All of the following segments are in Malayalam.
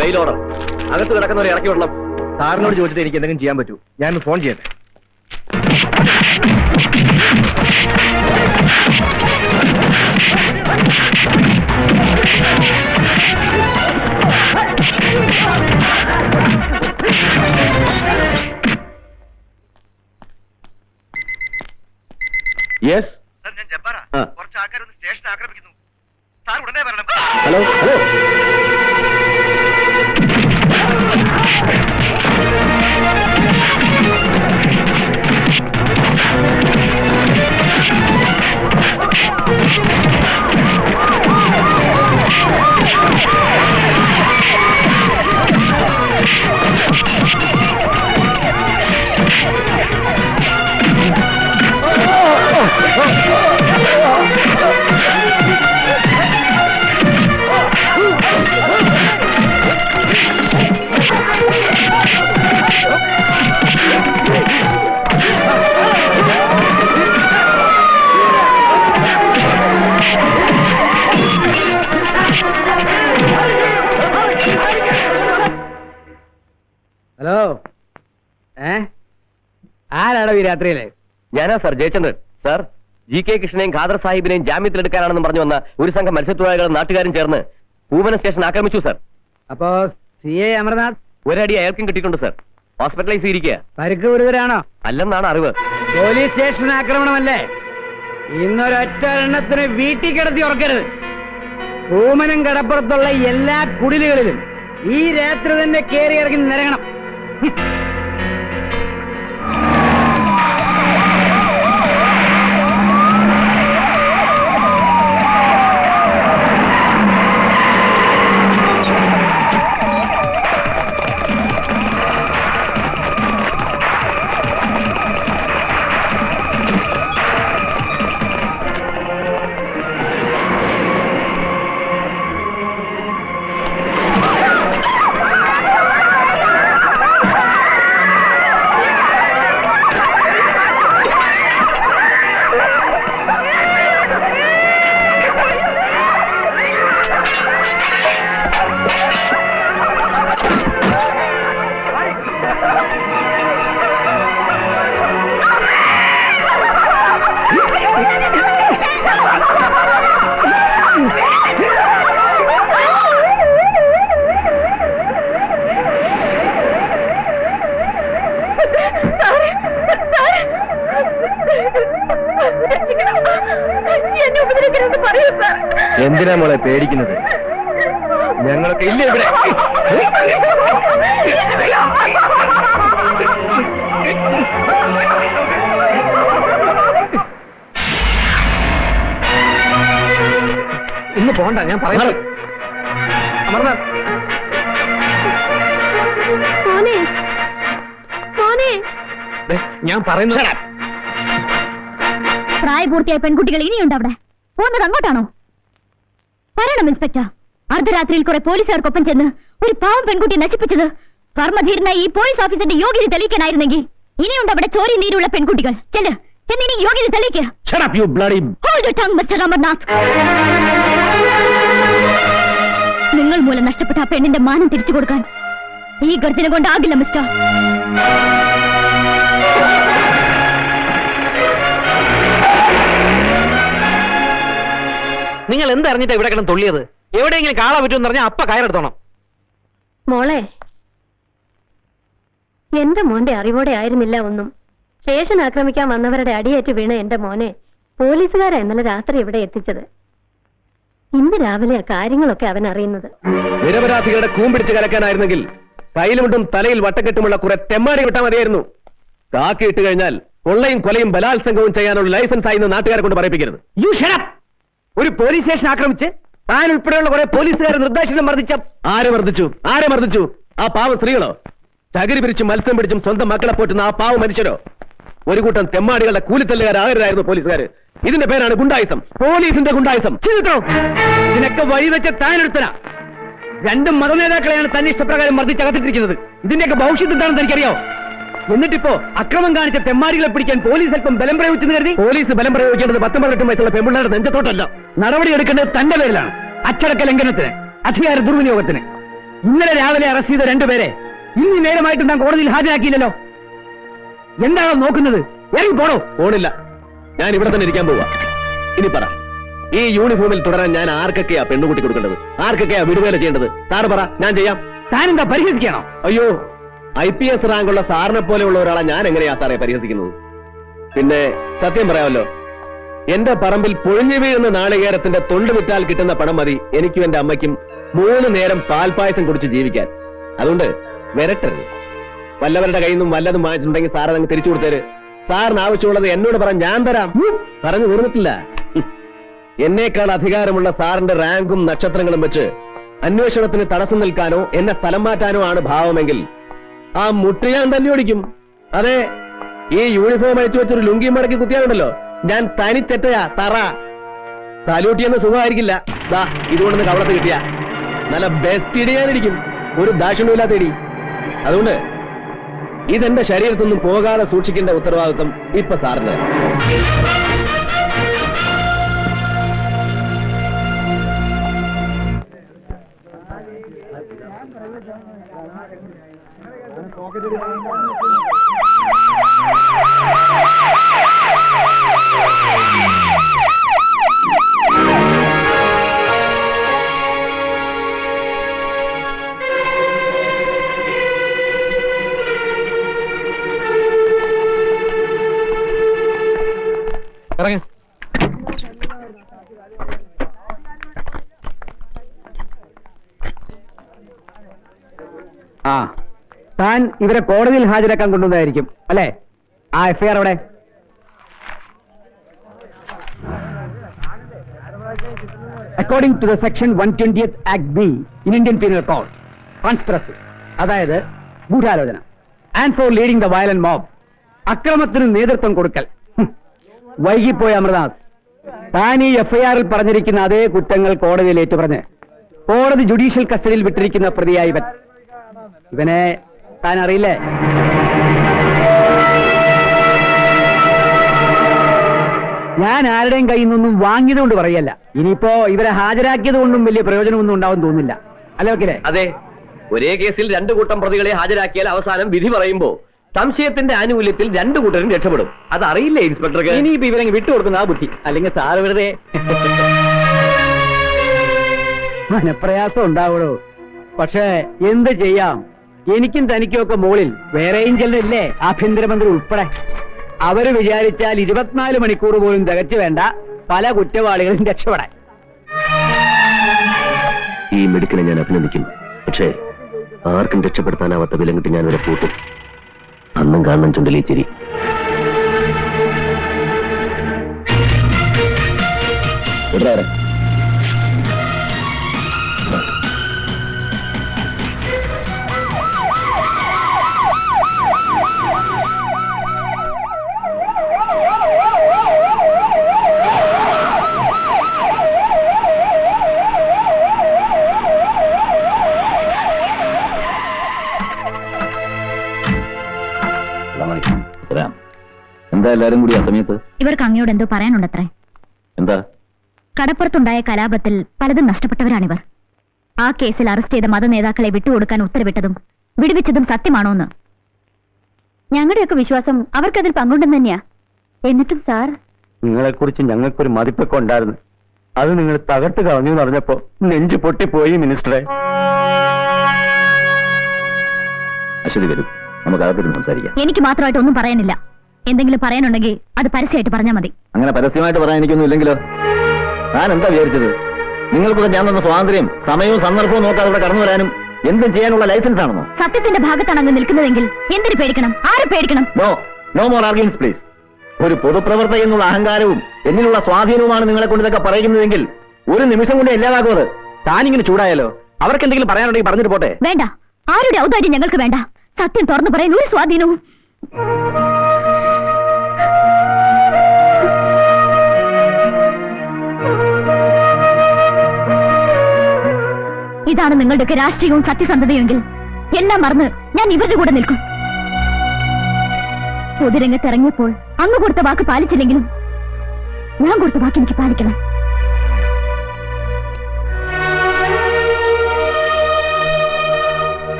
ബെയിൽ ഓർഡർ അകത്ത് കിടക്കുന്നവരെ ഇറക്കി വിടണം. സാറിനോട് ചോദിച്ചിട്ട് എനിക്ക് എന്തെങ്കിലും ചെയ്യാൻ പറ്റൂ. ഞാൻ ഫോൺ ചെയ്യട്ടെ. ഈ രാത്രിയിൽ? ഞാനാ sir Jayachandran. Sir G K കൃഷ്ണനെയും Khader സാഹിബിനെയും ജാമ്യത്തിലെടുക്കാനാണെന്ന് പറഞ്ഞു വന്ന ഒരു സംഘം മത്സ്യത്തൊഴിലാളികളും നാട്ടുകാരും ചേർന്ന് പൂവന സ്റ്റേഷൻ ആക്രമിച്ചു സാർ. അപ്പോ സി എ അമർനാഥ്? ഒരടി അയാൾക്കും കിട്ടിയിട്ടുണ്ട് സാർ. ഹോസ്പിറ്റലൈസ് ചെയ്തിരിക്കുക. പരിക്ക് ഗുരുതരാണോ? അല്ലെന്നാണ് അറിവ്. Police station ആക്രമണമല്ലേ? ഇന്നൊരൊറ്റ എണ്ണത്തിന് വീട്ടിൽ കിടത്തി ഉറക്കരുത്. പൂമനം കടപ്പുറത്തുള്ള എല്ലാ കുടിലുകളിലും ഈ രാത്രി തന്നെ കയറി ഇറങ്ങി നിരങ്ങണം. എന്തിനാ മോളെ പേടിക്കുന്നത്? ഞങ്ങളൊക്കെ ഇല്ല ഇവിടെ? ഇന്ന് പോണ്ട ഞാൻ പറയുന്നത് അമർനാഥ്. മോനെ. മോനെ. ദേ, ഞാൻ പറയുന്നു പ്രായപൂർത്തിയായ പെൺകുട്ടികൾ ഇനിയുണ്ട് അവിടെ. പോകുന്നത് അങ്ങോട്ടാണോ? പറയണം ഇൻസ്പെക്ടർ. അർദ്ധരാത്രിയിൽ കുറെ പോലീസുകാർക്കൊപ്പം ചെന്ന് ഒരു പാവം പെൺകുട്ടി നശിപ്പിച്ചത് കർമ്മധീരനായ ഈ പോലീസ് ഓഫീസറിന്റെ യോഗ്യത തെളിയിക്കാനായിരുന്നെങ്കിൽ ഇനിയുണ്ട് അവിടെ ചോരി നീരുള്ള പെൺകുട്ടികൾ. ചെല്ല് ചെന്നിനി യോഗ്യത തെളിയിക്കുക Shut up, you bloody... Amarnath നിങ്ങൾ മൂലം നഷ്ടപ്പെട്ട ആ പെണ്ണിന്റെ മാനം തിരിച്ചു കൊടുക്കാൻ ഈ ഗർജന കൊണ്ടാകില്ല മിസ്റ്റർ നിങ്ങൾ എന്തറിഞ്ഞിട്ടാ ഇവിടെ കിടന്ന് തുള്ളിയത്? എവിടെയെങ്കിലും കാള പറ്റുമെന്ന് പറഞ്ഞാൽ അപ്പ കയറെടുത്തോണം. മോളെ എന്റെ മോന്റെ അറിവോടെ ആയിരുന്നില്ല ഒന്നും. സ്റ്റേഷൻ ആക്രമിക്കാൻ വന്നവരുടെ അടിയേറ്റ് വീണ എന്റെ മോനെ പോലീസുകാരെ ഇന്നലെ രാത്രി ഇവിടെ എത്തിച്ചത്. ഇന്ന് രാവിലെ കാര്യങ്ങളൊക്കെ അവൻ അറിയുന്നത്. നിരപരാധികളുടെ കൂമ്പിടിച്ച് കലക്കാനായിരുന്നെങ്കിൽ കയ്യിലുമിട്ടും തലയിൽ വട്ടക്കെട്ടുമുള്ള കുറെ തെമ്മാടി വിട്ടാൽ മതിയായിരുന്നു. കാക്കിയിട്ട് കഴിഞ്ഞാൽ കൊള്ളയും കൊലയും ബലാത്സംഗവും ചെയ്യാനുള്ള ലൈസൻസ് ആയിരുന്നു നാട്ടുകാരെ കൊണ്ട് പറയിപ്പിക്കരുത്. യു ഷടപ്പ് ഒരു പോലീസ് സ്റ്റേഷൻ ആക്രമിച്ച് താൻ ഉൾപ്പെടെയുള്ള കുറെ പോലീസുകാരെ നിർദ്ദേശനം മർദ്ദിച്ച ആരെ മർദ്ദിച്ചു? ആരെ മർദ്ദിച്ചു? ആ പാവ സ്ത്രീകളോ? ചകിരി പിരിച്ചും മത്സ്യം പിടിച്ചും സ്വന്തം മക്കളെ പോറ്റുന്ന ആ പാവ മനുഷ്യരോ? ഒരു കൂട്ടം തെമ്മാടികളുടെ കൂലിത്തല്ലുകാരാകരുതായിരുന്നു പോലീസുകാർ ഇതിന്റെ പേരാണ് ഗുണ്ടായുസം. പോലീസിന്റെ ഗുണ്ടായുസം. ചിരിത്രോ ഇതിനൊക്കെ വഴിവെച്ച താനെടുത്തന രണ്ട് മതനേതാക്കളെയാണ് തന്നെ ഇഷ്ടപ്രകാരം മർദ്ദിച്ചകത്തിട്ടിരിക്കുന്നത് ഇതിന്റെയൊക്കെ ഭവിഷ്യത്ത് എന്താണെന്ന് എനിക്കറിയോ? എന്നിട്ടിപ്പോ അക്രമം കാണിച്ച തെമ്മാടികളെ പിടിക്കാൻ പോലീസ് അല്പം ബലം പ്രയോഗിച്ചെന്ന് കരുതി? പോലീസ് ബലം പ്രയോഗിക്കേണ്ടത് പത്തൊമ്പതെട്ടും വയസ്സുള്ള പെമ്പിള്ളാരുടെ നെഞ്ചത്തോട്ടല്ല. നടപടി എടുക്കേണ്ടത് തന്റെ പേരിലാണ്. അച്ചടക്ക ലംഘനത്തിന് അധികാര ദുർവിനിയോഗത്തിന്. ഇന്നലെ രാവിലെ അറസ്റ്റ് ചെയ്ത രണ്ടുപേരെ ഇന്ന് നേരമായിട്ട് ഞാൻ കോടതിയിൽ ഹാജരാക്കിയില്ലല്ലോ. എന്താണ് നോക്കുന്നത്? ഇറങ്ങി പോണോ? പോണില്ല. ഞാൻ ഇവിടെ തന്നെ ഇരിക്കാൻ പോവാ. ഇനി പറ. ഈ യൂണിഫോമിൽ തുടരാൻ ഞാൻ ആർക്കൊക്കെയാ പെണ്ണുകുട്ടി കൊടുക്കേണ്ടത്? ആർക്കൊക്കെയാ വിടുവേല ചെയ്യേണ്ടത്? സാറ് പറ. ഞാൻ ചെയ്യാം. താനെന്താ പരിഹസിക്കണോ? അയ്യോ ഐ പി എസ് റാങ്കുള്ള സാറിനെ പോലെയുള്ള ഒരാളെ ഞാൻ എങ്ങനെയാ സാറേ പരിഹസിക്കുന്നത്? പിന്നെ സത്യം പറയാമല്ലോ എന്റെ പറമ്പിൽ പൊഴിഞ്ഞു വീഴുന്ന നാളികേരത്തിന്റെ തൊണ്ട് വിറ്റാൽ കിട്ടുന്ന പണം മതി. എനിക്കും എന്റെ അമ്മയ്ക്കും മൂന്ന് നേരം പാൽപായസം കുടിച്ച് ജീവിക്കാൻ. അതുകൊണ്ട് വരട്ടരുത്. വല്ലവരുടെ കയ്യിൽ നിന്നും വല്ലതും വാങ്ങിച്ചിട്ടുണ്ടെങ്കിൽ സാർ അങ്ങ് തിരിച്ചു കൊടുത്തേര്. സാറിന് ആവശ്യമുള്ളത് എന്നോട് പറ ഞാൻ തരാം. പറഞ്ഞു തീർന്നിട്ടില്ല. എന്നേക്കാൾ അധികാരമുള്ള സാറിന്റെ റാങ്കും നക്ഷത്രങ്ങളും വെച്ച് അന്വേഷണത്തിന് തടസ്സം നിൽക്കാനോ എന്നെ സ്ഥലം മാറ്റാനോ ആണ് ഭാവമെങ്കിൽ ആ മുട്ട് ഞാൻ തന്നെ ഓടിക്കും. അതെ ഈ യൂണിഫോം അയച്ചു വെച്ചൊരു ലുങ്കി മടക്കി കുത്തിയാലുണ്ടല്ലോ. ഞാൻ തനി തെറ്റയാ തറ. സല്യൂട്ട് ചെയ്യുന്ന സുഖമായിരിക്കില്ല. ദാ ഇതുകൊണ്ടൊന്ന് കവളത്ത് കിട്ടിയ. നല്ല ബെസ്റ്റ് ഇടി ഞാനിരിക്കും ഒരു ദാക്ഷിണ്യമില്ലാത്ത ഇടി അതുകൊണ്ട് ഇതെന്റെ ശരീരത്തൊന്നും പോകാതെ സൂക്ഷിക്കേണ്ട ഉത്തരവാദിത്വം ഇപ്പൊ സാറിന്. ഇറങ്ങ ആ താൻ ഇവരെ കോടതിയിൽ ഹാജരാക്കാൻ കൊണ്ടുവന്നതായിരിക്കും അല്ലേ? ആ എഫ്ഐആർ അവിടെ. According to the section one twenty act B in Indian penal code conspiracy അതായത് ഗൂഢാലോചന and for leading the violent mob അക്രമത്തിന് നേതൃത്വം കൊടുക്കൽ. വൈകിപ്പോയ അമൃതാസ് താൻ ഈ എഫ്ഐആറിൽ പറഞ്ഞിരിക്കുന്ന അതേ കുറ്റങ്ങൾ കോടതിയിൽ ഏറ്റുപറഞ്ഞ് കോടതി ജുഡീഷ്യൽ കസ്റ്റഡിയിൽ വിട്ടിരിക്കുന്ന പ്രതിയായി ഇവൻ ഇവനെ താൻ അറിയില്ലേ? ഞാൻ ആരുടെയും കയ്യിൽ നിന്നൊന്നും വാങ്ങിയത് കൊണ്ട് പറയല്ല. ഇനിയിപ്പോ ഇവരെ ഹാജരാക്കിയത് കൊണ്ടും വലിയ പ്രയോജനമൊന്നും ഉണ്ടാവും തോന്നില്ല. അല്ലേ വക്കീലേ? അതെ. ഒരേ കേസിൽ രണ്ടു കൂട്ടം പ്രതികളെ ഹാജരാക്കിയാൽ അവസാനം വിധി പറയുമ്പോ സംശയത്തിന്റെ ആനുകൂല്യത്തിൽ രണ്ടു കൂട്ടരും രക്ഷപ്പെടും. അത് അറിയില്ലേ ഇൻസ്പെക്ടർക്ക്? ഇനിയിപ്പോ ഇവരെ വിട്ടുകൊടുക്കുന്ന ആ ബുദ്ധി. അല്ലെങ്കിൽ സാറ് വെറുതെ മനപ്രയാസം ഉണ്ടാവുള്ളൂ. പക്ഷേ എന്ത് ചെയ്യാം? എനിക്കും തനിക്കും ഒക്കെ മുകളിൽ വേറെയും ചിലരില്ലേ ആഭ്യന്തരമന്ത്രി ഉൾപ്പെടെ. അവർ വിചാരിച്ചാൽ ഇരുപത്തിനാല് മണിക്കൂർ പോലും തികച്ചു വേണ്ട. പല കുറ്റവാളികളും രക്ഷപ്പെടാൻ. ഈ മെഡിക്കനെ ഞാൻ അഭിനന്ദിക്കുന്നു പക്ഷേ ആർക്കും രക്ഷപ്പെടുത്താനാവാത്ത വിലങ്ങിട്ട് ഞാൻ ഇവരെ പൂട്ടും. അന്നും കാണണം ചുണ്ടലി ചിരി. എല്ലാരും കൂടി ആ സമയത്ത്? ഇവർക്ക് അങ്ങയോട് എന്തോ പറയാനുണ്ടത്രേ. എന്താ? കടപ്പുറത്തുണ്ടായ കലാപത്തിൽ പലതും നഷ്ടപ്പെട്ടവരാണിവർ. ആ കേസിൽ അറസ്റ്റ് ചെയ്ത മത നേതാക്കളെ വിട്ടുകൊടുക്കാൻ ഉത്തരവിട്ടതും വിടുവിച്ചതും സത്യമാണോ എന്ന് ഞങ്ങളുടെയൊക്കെ വിശ്വാസം അവർക്കതിൽ പങ്കുണ്ടെന്ന് തന്നെയാ. എന്നിട്ടും സാർ? നിങ്ങളെ കുറിച്ച് ഞങ്ങൾക്കൊരു മതിപ്പൊക്കെ ഉണ്ടായിരുന്നു. അത് നിങ്ങൾ തകർത്ത് കളഞ്ഞു എന്ന് പറഞ്ഞപ്പോ നെഞ്ചു പൊട്ടിപ്പോയി മിനിസ്റ്ററെ. അശ്വതി വരും. നമുക്ക് അകത്തിരുന്ന് സംസാരിക്കാം. എനിക്ക് മാത്രമായിട്ട് ഒന്നും പറയാനില്ല. എന്തെങ്കിലും പറയാനുണ്ടെങ്കിൽ അത് പരസ്യമായിട്ട് പറഞ്ഞാൽ മതി. അങ്ങനെ പരസ്യമായിട്ട് പറയാൻ എനിക്കൊന്നും ഇല്ലെങ്കിലോ? ഞാൻ എന്താ വിചാരിച്ചത്? നിങ്ങൾക്കൂടെ ഞാൻ തന്ന സ്വാതന്ത്ര്യം സമയവും സന്ദർഭവും നോക്കാതെ ഇവിടെ കടന്നു വരാനും എന്തും ചെയ്യാനുള്ള ലൈസൻസ് ആണെന്നോ? സത്യത്തിന്റെ ഭാഗത്താണ് അങ്ങ് നിൽക്കുന്നതെങ്കിൽ എന്തിനു പേടിക്കണം? ആരെ പേടിക്കണം? No no more arguments please. ഒരു പൊതുപ്രവർത്തക എന്നുള്ള അഹങ്കാരവും എന്നിലുള്ള സ്വാധീനവുമാണ് നിങ്ങളെ കൊണ്ട് ഇതൊക്കെ പറയുന്നതെങ്കിൽ ഒരു നിമിഷം കൊണ്ട് ഇല്ലാതാക്കുന്നത് താനിങ്ങനെ ചൂടായാലോ? അവർക്ക് എന്തെങ്കിലും പറയാനുണ്ടെങ്കിൽ പറഞ്ഞിട്ട് പോട്ടെ. വേണ്ട. ആരുടെ ഔദാര്യം ഞങ്ങൾക്ക് വേണ്ട. സത്യം തുറന്നു പറയാൻ ഒരു സ്വാധീനവും ഇതാണ് നിങ്ങളുടെയൊക്കെ രാഷ്ട്രീയവും സത്യസന്ധതയുമെങ്കിൽ എല്ലാം മറന്ന് ഞാൻ ഇവരുടെ കൂടെ നിൽക്കും. പൊതുരംഗത്ത് ഇറങ്ങിയപ്പോൾ അന്ന് കൊടുത്ത വാക്ക് പാലിച്ചില്ലെങ്കിലും ഞാൻ കൊടുത്ത വാക്ക് എനിക്ക് പാലിക്കണം.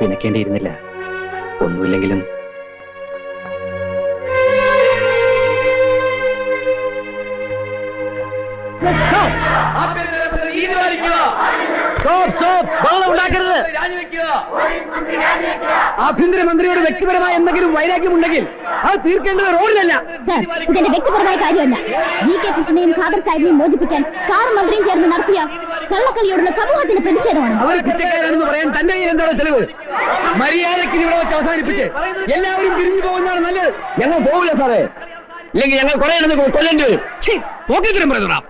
പിണക്കേണ്ടിയിരുന്നില്ല. ഒന്നുമില്ലെങ്കിലും Yes. ഉണ്ടാക്കരുത്. ആഭ്യന്തരമന്ത്രിയോട് വ്യക്തിപരമായ എന്തെങ്കിലും വൈരാഗ്യമുണ്ടെങ്കിൽ അത് തീർക്കേണ്ടത് റോഡിലല്ല. ഇതിന്റെ വ്യക്തിപരമായ കാര്യമല്ല. ജി കെ കൃഷ്ണനെയും ഖാദർ സാഹിബിനെയും മോചിപ്പിക്കാൻ സാറും മന്ത്രിയും ചേർന്ന് നടത്തിയ കള്ളക്കളിയോടുള്ള സമൂഹത്തിന്റെ പ്രതിഷേധമാണ്. അവർ കുറ്റക്കാരാണെന്ന് പറയാൻ തന്റെ കയ്യിൽ എന്താണ് തെളിവ് മര്യാദയ്ക്ക് ഇവിടെ വെച്ച് അവസാനിപ്പിച്ച്. എല്ലാവരും പിരിഞ്ഞു പോകുന്നതാണ് നല്ലത്. ഞങ്ങൾ പോകില്ല സാറേ. ഇല്ലെങ്കിൽ ഞങ്ങൾ കുറെ എണ്ണം കൊല്ലേണ്ടി വരും. പോക്കിത്തരം പറയുന്നതാ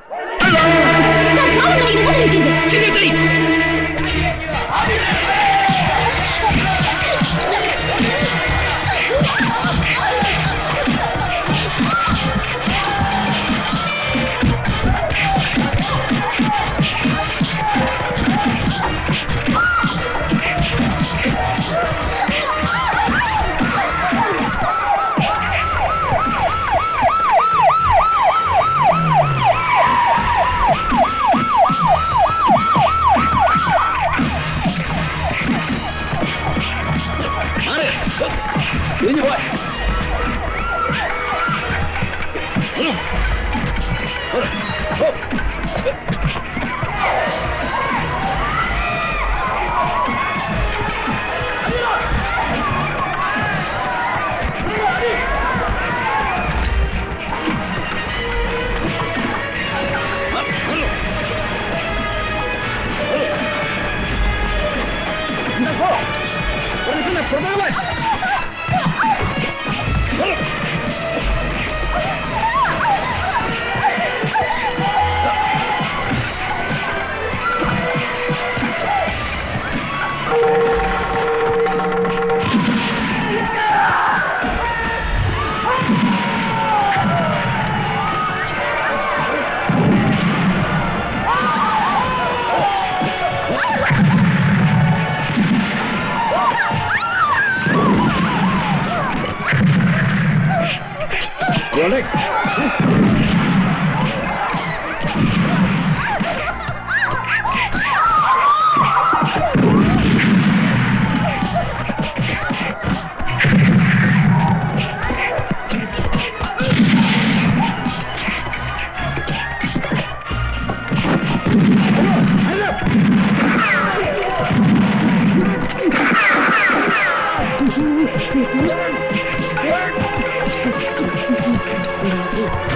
Yeah.